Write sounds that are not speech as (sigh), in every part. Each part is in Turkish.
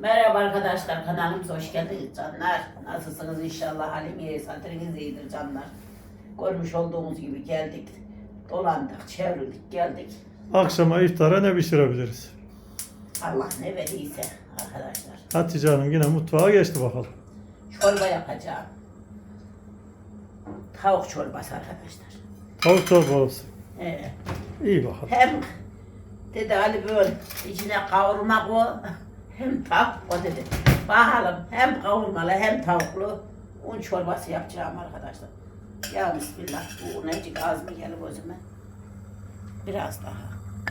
Merhaba arkadaşlar kanalımıza hoş geldiniz canlar. Nasılsınız inşallah haliniz, hatırınız iyidir canlar. Görmüş olduğunuz gibi geldik. Dolandık, çevrildik, geldik. Akşama iftara ne pişirebiliriz? Allah ne verdiyse arkadaşlar. Hatice Hanım yine mutfağa geçti bakalım. Çorba yapacağım. Tavuk çorbası arkadaşlar. Tavuk çorbası. Evet. İyi bakalım. Hem dedi Ali böyle içine kavurma koy hem tavuk o dedi. Bakalım hem kavurmalı hem tavuklu un çorbası yapacağım arkadaşlar. Ya Bismillah bu necik az mı gelir gözüme? Biraz daha.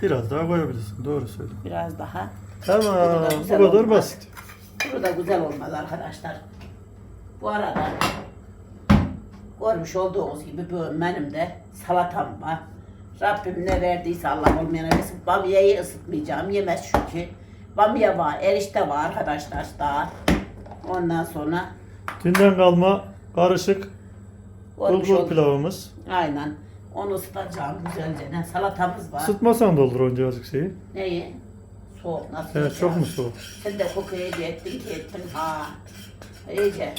Biraz daha koyabilirsin. Doğru söyle. Biraz daha. Tamam. Bu kadar olmaz. basit. Bu da güzel olmaz arkadaşlar. Bu arada görmüş olduğunuz gibi bu benim de salatam var. Rabbim ne verdiyse Allah olmayana versin. Bamyayı ısıtmayacağım. Yemez çünkü. Bamya var, erişte var arkadaşlar daha. Ondan sonra Dünden kalma karışık bulgur pilavımız. Aynen. Onu ısıtacağım güzelce. Ne, Salatamız var. Isıtmasan da olur önce azıcık şeyi. Neyi? Soğuk nasıl? Evet çok mu soğuk? Sen de kokuyu iyice ettin ki ettin ha. İyice.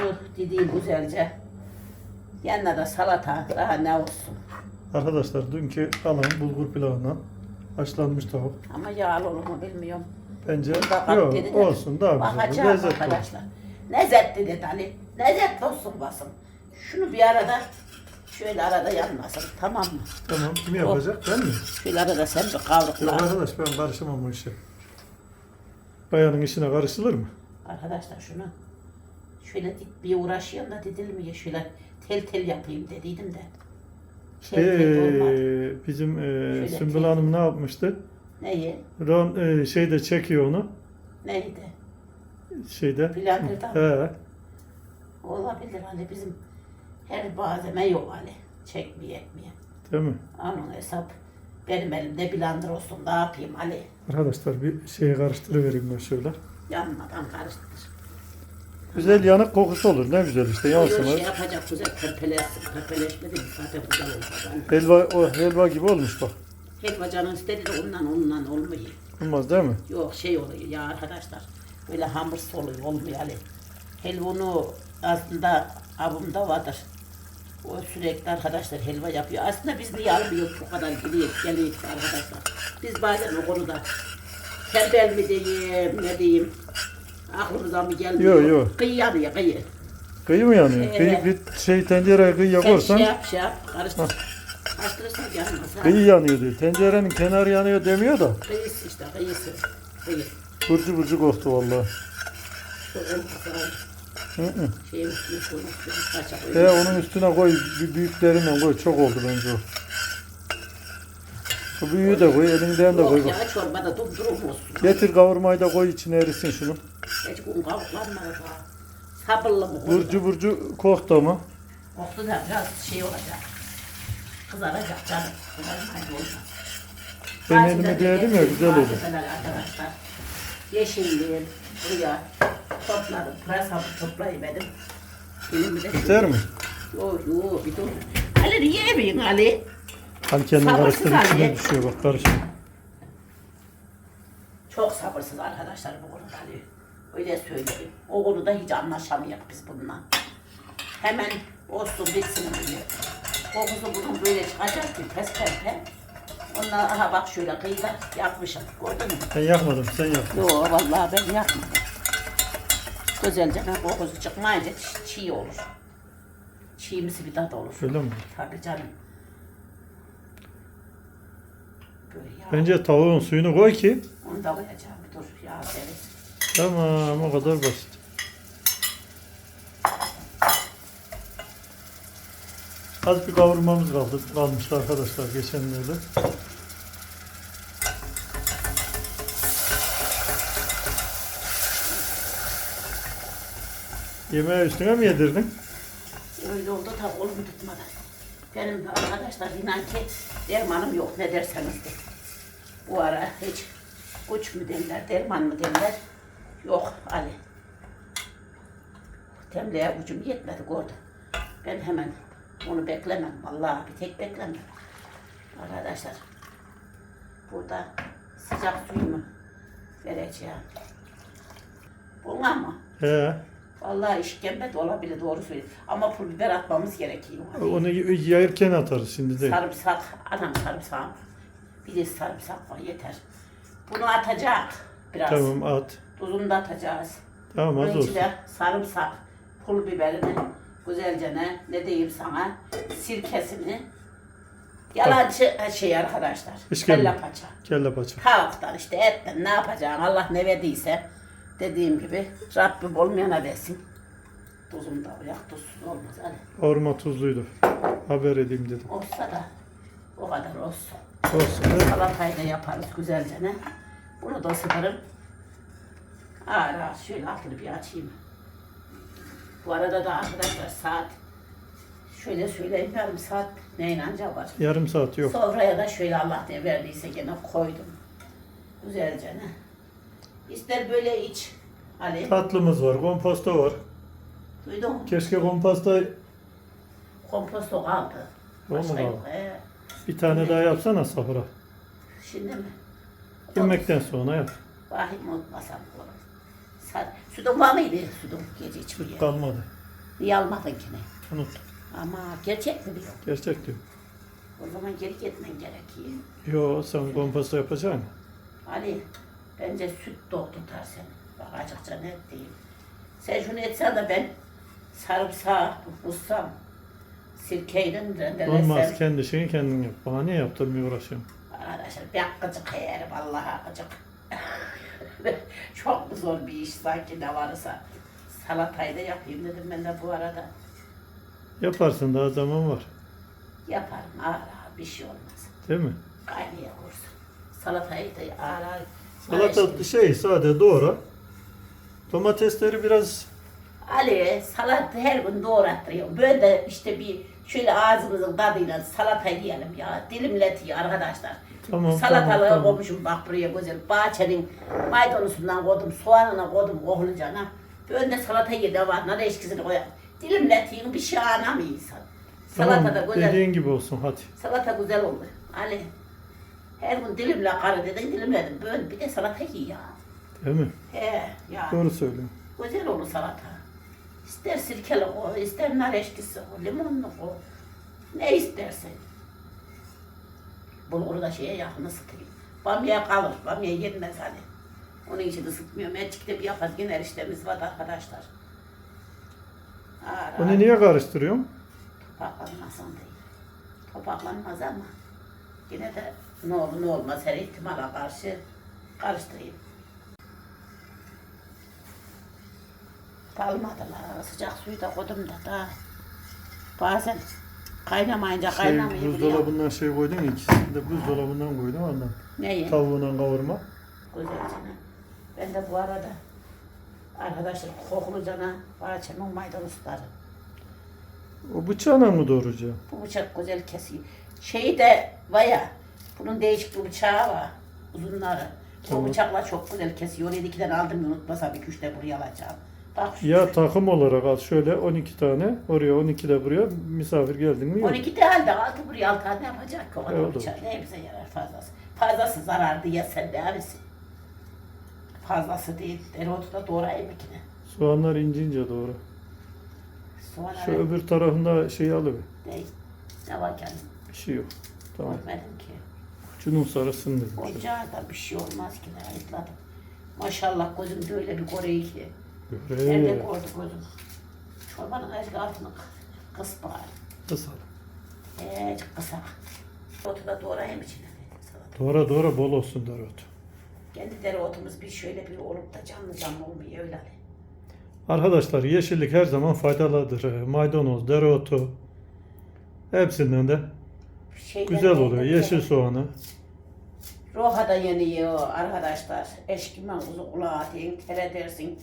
Bunu dediğim güzelce. Yanına da salata daha ne olsun. Arkadaşlar dünkü kalan bulgur pilavından haşlanmış tavuk. Ama yağlı olur mu bilmiyorum. Bence Burada bak yok dedi de olsun daha güzel. Bakacağım Lezzetli olur. arkadaşlar. Lezzetli dedi Ali. Lezzetli olsun basın. Şunu bir arada şöyle arada yanmasın tamam mı? Tamam kim yapacak ben mi? Şöyle arada sen bir Yok kavrukla. arkadaş ben karışamam bu işe. Bayanın işine karışılır mı? Arkadaşlar şunu şöyle dik bir uğraşıyorum da didilmiyor. Şöyle tel tel yapayım dediydim de. Olmadı. Ee, bizim e, Sümbül tek- Hanım ne yapmıştı? Neyi? Ron e, şeyde çekiyor onu. Neydi? Şeyde. Mı? He. Olabilir hani bizim her malzeme yok hani. Çekmeye etmeye. Değil mi? Onun hesap benim elimde blenderder olsun ne yapayım hani. Arkadaşlar bir şeyi karıştırıvereyim ben şöyle. Yanmadan karıştır. Güzel yanık kokusu olur. Ne güzel işte yansın. şey yapacak güzel zaten oldu. Yani Helva, o helva gibi olmuş bak. helva canın istedi de ondan ondan olmuyor. Olmaz değil mi? Yok şey oluyor ya arkadaşlar. Böyle hamur oluyor olmuyor hani. Helvunu aslında abimde vardır. O sürekli arkadaşlar helva yapıyor. Aslında biz niye almıyoruz bu kadar geliyor, geliyor arkadaşlar. Biz bazen o konuda tembel mi diyeyim, ne diyeyim, aklımıza mı gelmiyor. Yok, yok. Kıyı yanıyor, kıyı. Kıyı mı yanıyor? Kıyı, bir şey tencereye kıyıya Sen koysan şey yap, şey yap, karıştır. Karıştırırsan yanmaz ha. kıyı yanıyor diyor. Tencerenin kenarı yanıyor demiyor da. Kıyısı işte, kıyısı. Kıyı. Burcu burcu koktu vallahi. Şu olmasa Hı hı. şeyin üstüne koymuş, bir kaça He koymuş. onun üstüne koy, bir büyüklerinden koy. Çok oldu bence o. Bu büyüğü de koy, elinden de koy. Yok ya çorbada dumdurum olsun. Getir kavurmayı da koy içine erisin şunu. Hiç un kavuklanmadı daha. Sabırlı mı? Burcu burcu koktu ama. Koktu da biraz şey olacak. Kızaracak canım. Kızarmayınca olmaz. Ben elime değdim ya güzel oldu. Malzemeler Arkadaşlar. Yeşilliğim buraya topladım. Elimi de Biter mi? Yo yo bir dur. Ali niye yemiyorsun Ali? Hani kendini Sabırsız içine düşüyor bak karışık. Çok sabırsız arkadaşlar bu konuda Ali. Öyle söyleyeyim. O konuda hiç anlaşamıyoruz biz bununla. Hemen olsun bitsin diyor. Kokusu bunun böyle çıkacak ki pes pembe. Ondan aha bak şöyle kıyıda yapmışım. Gördün mü? Ben yakmadım sen yak. Yo vallahi ben yapmadım. Güzelce ben kokusu çıkmayınca çiğ, çiğ olur. Çiğimsi bir tat olur. Öyle mi? Tabii canım. Bence tavuğun suyunu koy ki. Onu da koyacağım dur yağ severiz. Tamam o kadar basit. Az bir kavurmamız kaldı, kalmıştı arkadaşlar geçenlerde. Yemeği üstüne mi yedirdin? Öyle oldu da oğlum tutmadı. Benim arkadaşlar inan ki dermanım yok ne derseniz de. Bu ara hiç güç mü derler, derman mı derler. Yok Ali. Temliğe gücüm yetmedi gördüm. Ben hemen onu beklemem. Vallahi bir tek beklemem. Arkadaşlar burada sıcak suyumu vereceğim. Buna mı? He. Vallahi işkembe de olabilir doğru söylüyorsun. Ama pul biber atmamız gerekiyor. Onu yayırken atarız şimdi değil. Sarımsak, anam sarımsak. Bir de sarımsak var yeter. Bunu atacak biraz. Tamam at. Tuzunu da atacağız. Tamam az Bunun olsun. içine sarımsak, pul biberini, güzelce ne, ne diyeyim sana, sirkesini. Yalancı şey arkadaşlar. İşkembe. Kelle paça. Kelle paça. Tavuktan işte etten ne yapacaksın Allah ne verdiyse. Dediğim gibi Rabbim olmayana versin. Tuzum da yak tuzsuz olmaz hadi. Orma tuzluydu. Haber edeyim dedim. Olsa da o kadar olsun. Olsun. Salatayı da yaparız güzelce ne. Bunu da ısıtırım. Ağır ağır şöyle altını bir açayım. Bu arada da arkadaşlar saat şöyle söyleyeyim yarım saat neyin anca var. Yarım saat yok. Sofraya da şöyle Allah ne verdiyse gene koydum. Güzelce ne. İster böyle iç Ali. Tatlımız var, komposto var. Duydun mu? Keşke komposta Komposto kaldı. Başka yok. Ee, bir tane daha yapsana sahura. şimdi mi? Yemekten sonra yap. Vahim unutmasam olur. Sütun var mıydı? Sütun gece içmeye. Kalmadı. Niye almadın ki ne? Unut. Ama gerçek mi diyor? Gerçek diyor. O zaman geri gitmen gerekiyor. Yo sen komposto yapacaksın. Ali bence süt dok tutar seni. Bak açıkça net değil. Sen şunu etsen de ben sarımsağı sirkeyle rendelesem. Olmaz kendi şeyini kendin yap. Bana niye yaptırmıyor uğraşıyorum. Arkadaşlar bir gıcık yerim Allah'a gıcık. (laughs) Çok zor bir iş sanki ne varsa. Salatayı da yapayım dedim ben de bu arada. Yaparsın daha zaman var. Yaparım ağır ağır bir şey olmaz. Değil mi? Kaynaya vursun. Salatayı da ağır ağır. Salata şey sade doğru. Domatesleri biraz Ali salat her gün doğrattırıyor. Böyle de işte bir şöyle ağzımızın tadıyla salata yiyelim ya. Dilimletiyor arkadaşlar. tamam Salatalığı tamam, koymuşum bak buraya güzel. Bahçenin maydanozundan koydum, soğanına koydum kohlucana. Böyle de salata yedi var, nar eşkisini koyarım. Dilimletiyor bir şey anlamıyor insan. Salata da Tamam, güzel. dediğin gibi olsun hadi. Salata güzel oldu. Ali. Her gün dilimle karı dedin dilimledim. Böyle bir de salata yiyor ya. Değil mi? He ya. Doğru söylüyorsun. Güzel olur salata. İster sirkeli koy, ister nar eşkisi koy, limonlu koy. Ne istersen. Bulguru da şeye yakın ısıtayım. Bamya kalır, bamya yenmez hani. Onun için ısıtmıyorum. Elçikte bir yaparız. Yine eriştemiz var arkadaşlar. Ağır Onu niye karıştırıyorsun? topaklanmasın değil. Topaklanmaz ama yine de ne olur ne olmaz her ihtimala karşı karıştırayım. Kalmadılar. Sıcak suyu da koydum da daha. Bazen kaynamayınca Şey, musun? buzdolabından şey koydun ya ikisini de buzdolabından koydum ondan. Neyi? Tavuğundan kavurma. Güzelce. Ben de bu arada arkadaşlar koklucana bahçemin maydanozları. O bıçağla mı doğrayacaksın? Bu bıçak güzel kesiyor. Şeyi de baya bunun değişik bir bıçağı var. Uzunları. Tamam. O bıçakla çok güzel kesiyor. Oraya aldım unutmasam iki üç de buraya alacağım. Bak şu Ya takım olarak al şöyle 12 tane oraya 12 de buraya misafir geldin mi? yok. 12 de halde altı buraya altı tane yapacak ki o kadar Evet, bıçak. Ne bize yarar fazlası. Fazlası zarar diye sen de abisin. Fazlası değil. Dereotu da doğrayayım ikine. Soğanlar ince ince doğru. Soğan Şu öbür tarafında şey alıver. ne? Ne var kendim? Bir şey yok. Tamam. Görmedim ki. Şunun sarısını dedim. Ocağa da bir şey olmaz ki ne ayıtladım. Maşallah gözüm de öyle bir koruyor ki. Nerede Göre. koydu gözüm? Çorbanın azıcık altını kıs bari. Kısal. Azıcık kısa. Otu da doğrayayım içine. Doğra doğra bol olsun dereotu. Kendi dereotumuz bir şöyle bir olup da canlı canlı olmuyor öyle. Arkadaşlar yeşillik her zaman faydalıdır. Ee, Maydanoz, dereotu hepsinden de Şeyden güzel oluyor. güzel. Yeşil soğanı. Roha da yeniyor arkadaşlar. Eşkimen kuzu kulağı atayım, tere dersin.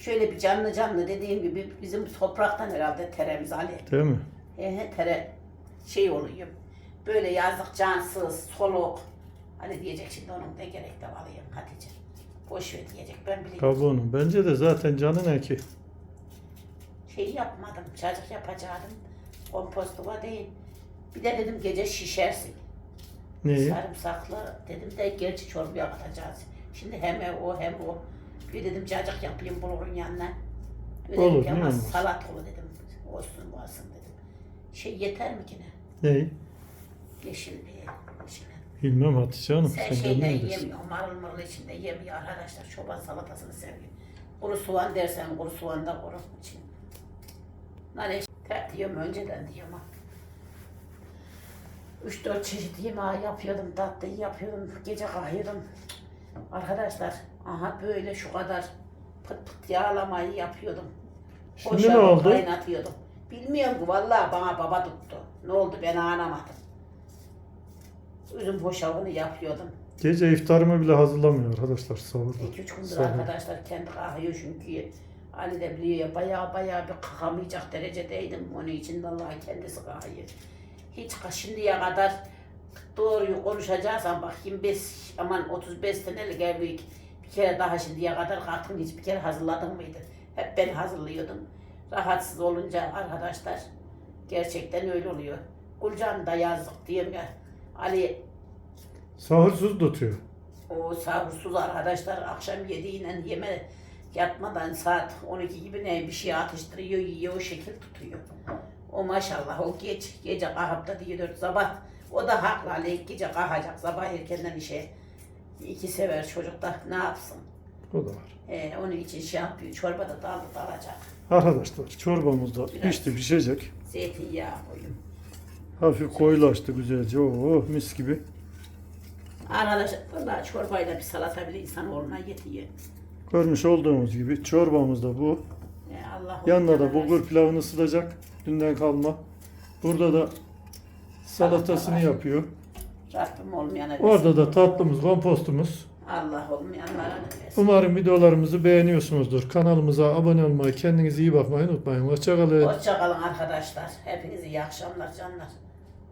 Şöyle bir canlı canlı dediğim gibi bizim topraktan herhalde teremiz Ali. Değil mi? He he tere şey oluyor. Böyle yazlık cansız, soluk. Hani diyecek şimdi onun ne gerek de var ya Hatice. Boş ver diyecek ben biliyorum. Kabuğunun. Bence de zaten canın eki. Şey yapmadım, çocuk yapacaktım. Kompostuma değil. Bir de dedim gece şişersin. Neyi? Sarımsaklı dedim de gerçi çorbaya katacağız. Şimdi hem o hem o. Bir dedim cacık yapayım bulurun yanına. Bir Olur, dedim ki ama olmaz? salat olur dedim. Olsun varsın dedim. Şey yeter mi yine? Ney? Yeşilliği. Yeşil. Bilmem Hatice Hanım. Sen Sen şeyden yemiyor, marul marul içinde yemiyor arkadaşlar. Çoban salatasını seviyor. Kuru soğan dersen kuru soğan da kuru için. Nane diyorum önceden diyorum ha. Üç dört çeşit yemeği yapıyordum, tatlı yapıyordum, gece kahıyordum. Arkadaşlar, aha böyle şu kadar pıt pıt yağlamayı yapıyordum. Şimdi Boşa ne oldu? Kaynatıyordum. Bilmiyorum ki vallahi bana baba tuttu. Ne oldu ben anlamadım. Üzüm hoşavını yapıyordum. Gece iftarımı bile hazırlamıyor arkadaşlar sahurda. İki üç gündür Sahur. arkadaşlar kendi kahıyor çünkü Ali de biliyor ya baya baya bir kalkamayacak derecedeydim. Onun için de Allah kendisi kahıyor. Hiç şimdiye kadar doğruyu konuşacaksan bak 25 aman 35 senelik evlilik bir kere daha şimdiye kadar kalktın hiç bir kere hazırladın mıydı? Hep ben hazırlıyordum. Rahatsız olunca arkadaşlar gerçekten öyle oluyor. Gülcan da yazdık diyorum ya Ali Sahursuz tutuyor. o sahursuz arkadaşlar akşam yediğiyle yeme yatmadan saat 12 gibi ne bir şey atıştırıyor yiyor o şekil tutuyor. O maşallah o geç gece kahıp da diyor dört sabah o da haklı Ali gece kalkacak sabah erkenden işe iki sever çocuk da ne yapsın. O da var. Ee, onun için şey yapıyor çorba da daldı dalacak. Arkadaşlar çorbamız da Biraz. pişti pişecek. Zeytinyağı koyun. Hafif koyulaştı güzelce. Oo mis gibi. Arkadaşlar vallahi çorbayla bir salata bile insan oğluna yetiyor. Görmüş olduğumuz gibi çorbamız da bu. Ee, Allah Yanına da bulgur pilavını ısıtacak. Dünden kalma. Burada da salatasını yapıyor. Rabbim olmayana versin. Orada da tatlımız, kompostumuz. Allah olmayanlara versin. Umarım videolarımızı beğeniyorsunuzdur. Kanalımıza abone olmayı, kendinize iyi bakmayı unutmayın. Hoşçakalın. Hoşça kalın arkadaşlar. Hepinize iyi akşamlar canlar.